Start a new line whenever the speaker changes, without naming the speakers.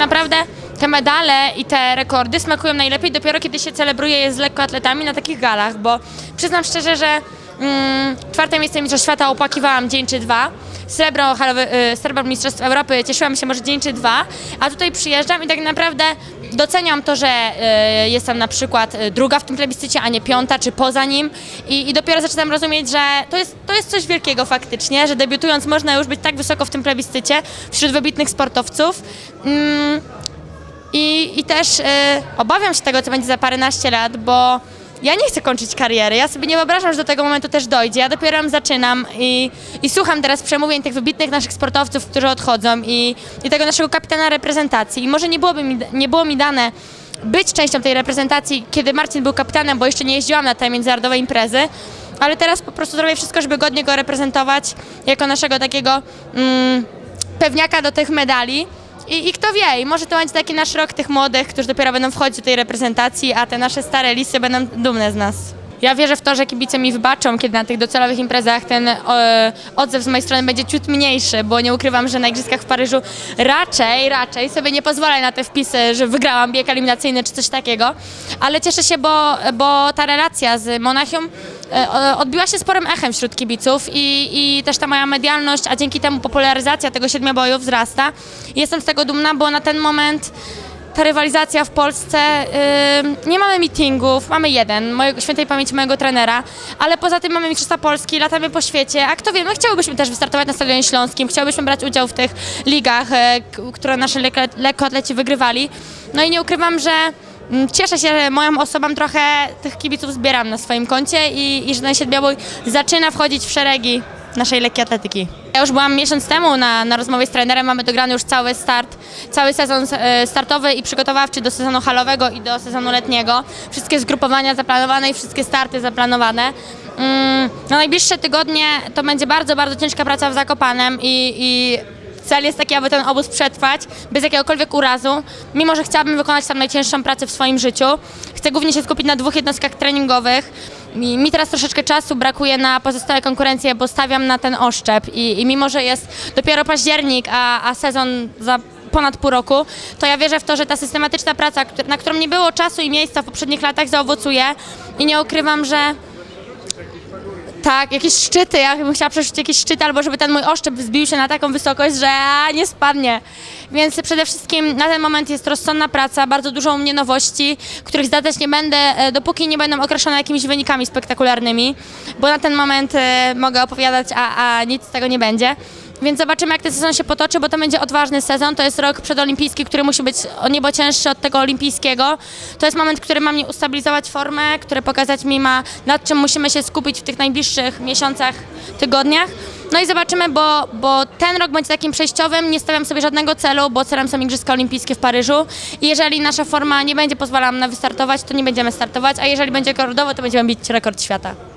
naprawdę te medale i te rekordy smakują najlepiej dopiero kiedy się celebruje je z lekkoatletami na takich galach, bo przyznam szczerze, że mm, czwarte miejsce Mistrzostw Świata opłakiwałam dzień czy dwa, srebro, halowy, y, srebro Mistrzostw Europy cieszyłam się może dzień czy dwa, a tutaj przyjeżdżam i tak naprawdę doceniam to, że y, jestem na przykład y, druga w tym plebiscycie, a nie piąta czy poza nim i, i dopiero zaczynam rozumieć, że to jest, to jest coś wielkiego faktycznie, że debiutując można już być tak wysoko w tym plebiscycie wśród wybitnych sportowców. Mm, i, I też y, obawiam się tego, co będzie za paręnaście lat, bo ja nie chcę kończyć kariery. Ja sobie nie wyobrażam, że do tego momentu też dojdzie. Ja dopiero zaczynam i, i słucham teraz przemówień tych wybitnych naszych sportowców, którzy odchodzą i, i tego naszego kapitana reprezentacji. I może nie, byłoby mi, nie było mi dane być częścią tej reprezentacji, kiedy Marcin był kapitanem, bo jeszcze nie jeździłam na te międzynarodowe imprezy, ale teraz po prostu zrobię wszystko, żeby godnie go reprezentować jako naszego takiego mm, pewniaka do tych medali. I, I kto wie, może to będzie taki nasz rok tych młodych, którzy dopiero będą wchodzić do tej reprezentacji, a te nasze stare listy będą dumne z nas. Ja wierzę w to, że kibice mi wybaczą, kiedy na tych docelowych imprezach ten e, odzew z mojej strony będzie ciut mniejszy, bo nie ukrywam, że na Igrzyskach w Paryżu raczej, raczej sobie nie pozwolę na te wpisy, że wygrałam bieg eliminacyjny czy coś takiego, ale cieszę się, bo, bo ta relacja z Monachium odbiła się sporym echem wśród kibiców i, i też ta moja medialność, a dzięki temu popularyzacja tego siedmioboju wzrasta. Jestem z tego dumna, bo na ten moment ta rywalizacja w Polsce, yy, nie mamy meetingów, mamy jeden, mojego, świętej pamięci mojego trenera, ale poza tym mamy Mistrzostwa Polski, latamy po świecie, a kto wie, my chciałybyśmy też wystartować na Stadionie Śląskim, chciałybyśmy brać udział w tych ligach, e, k- które lekko, lekkoatleci wygrywali. No i nie ukrywam, że cieszę się, że moją osobą trochę tych kibiców zbieram na swoim koncie i, i że ten siedmiobój zaczyna wchodzić w szeregi naszej lekkiej atletyki. Ja już byłam miesiąc temu na, na rozmowie z trenerem, mamy dograny już cały start, cały sezon e, startowy i przygotowawczy do sezonu halowego i do sezonu letniego. Wszystkie zgrupowania zaplanowane i wszystkie starty zaplanowane. Mm, na najbliższe tygodnie to będzie bardzo, bardzo ciężka praca w Zakopanem i, i Cel jest taki, aby ten obóz przetrwać bez jakiegokolwiek urazu, mimo że chciałabym wykonać tam najcięższą pracę w swoim życiu. Chcę głównie się skupić na dwóch jednostkach treningowych. Mi, teraz troszeczkę czasu brakuje na pozostałe konkurencje, bo stawiam na ten oszczep i, i mimo, że jest dopiero październik, a, a sezon za ponad pół roku, to ja wierzę w to, że ta systematyczna praca, na którą nie było czasu i miejsca w poprzednich latach, zaowocuje i nie ukrywam, że tak, jakieś szczyty, ja bym chciała przeszć jakieś szczyty, albo żeby ten mój oszczep wzbił się na taką wysokość, że nie spadnie. Więc przede wszystkim na ten moment jest rozsądna praca, bardzo dużo u mnie nowości, których zdradzać nie będę, e, dopóki nie będą określone jakimiś wynikami spektakularnymi, bo na ten moment e, mogę opowiadać, a, a nic z tego nie będzie. Więc zobaczymy, jak ten sezon się potoczy, bo to będzie odważny sezon. To jest rok przedolimpijski, który musi być o niebo cięższy od tego olimpijskiego. To jest moment, który ma mi ustabilizować formę, który pokazać mi ma, nad czym musimy się skupić w tych najbliższych miesiącach, tygodniach. No i zobaczymy, bo, bo ten rok będzie takim przejściowym. Nie stawiam sobie żadnego celu, bo celem są Igrzyska Olimpijskie w Paryżu. I jeżeli nasza forma nie będzie pozwalała nam na wystartować, to nie będziemy startować, a jeżeli będzie rekordowo, to będziemy bić rekord świata.